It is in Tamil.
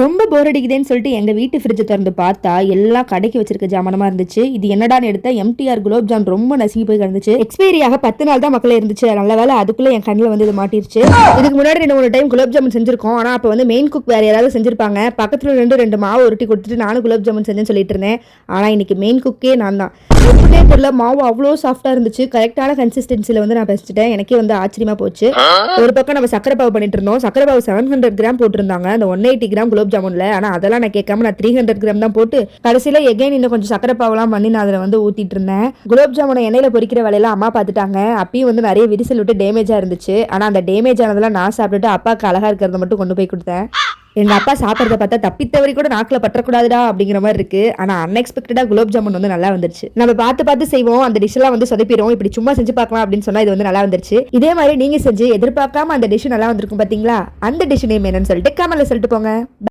ரொம்ப போர் அடிக்குதேன்னு சொல்லிட்டு எங்கள் வீட்டு ஃப்ரிட்ஜை திறந்து பார்த்தா எல்லாம் கடைக்கு வச்சிருக்க ஜாமானமாக இருந்துச்சு. இது என்னடான்னு எடுத்த எம்டிஆர் குலோப் ஜாம் ரொம்ப நசுங்கி போய் கிடந்துச்சு. எக்ஸ்பைரியாக பத்து நாள் தான் மக்களே இருந்துச்சு. நல்ல வேலை அதுக்குள்ள என் கண்ணில் வந்து இது மாட்டிருச்சு. இதுக்கு முன்னாடி ரெண்டு மூணு டைம் குலோப் ஜாமுன் செஞ்சிருக்கோம். ஆனால் அப்போ வந்து மெயின் குக் வேறு யாராவது செஞ்சிருப்பாங்க. பக்கத்தில் ரெண்டு ரெண்டு மாவு உருட்டி கொடுத்துட்டு நானும் குலோப் ஜாமுன் செஞ்சேன்னு சொல்லிட்டு இருந்தேன். ஆனால் இன்னைக்கு மெயின் குக்கே நான் தான். தெரியல மாவு அவ்வளோ சாஃப்டா இருந்துச்சு. கரெக்டான கன்சிஸ்டன்சில வந்து நான் பேசிட்டேன். எனக்கே வந்து ஆச்சரியமா போச்சு. ஒரு பக்கம் நம்ம சக்கரை பாவு பண்ணிட்டு இருந்தோம். சக்கரை பாவு செவன் ஹண்ட்ரட் கிராம் போட்டிருந்தாங்க. அந்த ஒன் எயிட்டி கிராம் குலோப் ஜாமுன்ல. ஆனா அதெல்லாம் நான் கேட்காம நான் த்ரீ ஹண்ட்ரட் கிராம் தான் போட்டு கடைசியில எகைன் இன்னும் கொஞ்சம் சக்கரை பாவெல்லாம் பண்ணி நான் அதில் வந்து ஊத்திட்டு இருந்தேன். குலோப் ஜாமுனை எண்ணெயில பொரிக்கிற வேலையெல்லாம் அம்மா பார்த்துட்டாங்க. அப்பயும் வந்து நிறைய விரிசல் விட்டு டேமேஜா இருந்துச்சு. ஆனா அந்த டேமேஜ் ஆனதெல்லாம் நான் சாப்பிட்டுட்டு அப்பாவுக்கு அழகா இருக்கிறத மட்டும் கொண்டு போய் கொடுத்தேன். எங்க அப்பா சாப்பிட்றத பார்த்தா தப்பித்தவரி கூட நாக்கில் பற்றக்கூடாதுடா அப்படிங்கிற மாதிரி இருக்கு. ஆனால் அன்எக்ஸ்பெக்டடாக குலோப் ஜாமுன் வந்து நல்லா வந்துருச்சு. நம்ம பார்த்து பார்த்து செய்வோம் அந்த டிஷ்லாம் வந்து சொதப்பிடும் இப்படி சும்மா செஞ்சு பார்க்கலாம் அப்படின்னு சொன்னால் இது வந்து நல்லா வந்துருச்சு. இதே மாதிரி நீங்கள் செஞ்சு எதிர்பார்க்காம அந்த டிஷ் நல்லா வந்திருக்கும் பார்த்தீங்களா அந்த டிஷ் நேம் என்னன்னு சொல்லிட்டு கமெண்ட்ல சொல்லிட்டு போங்க.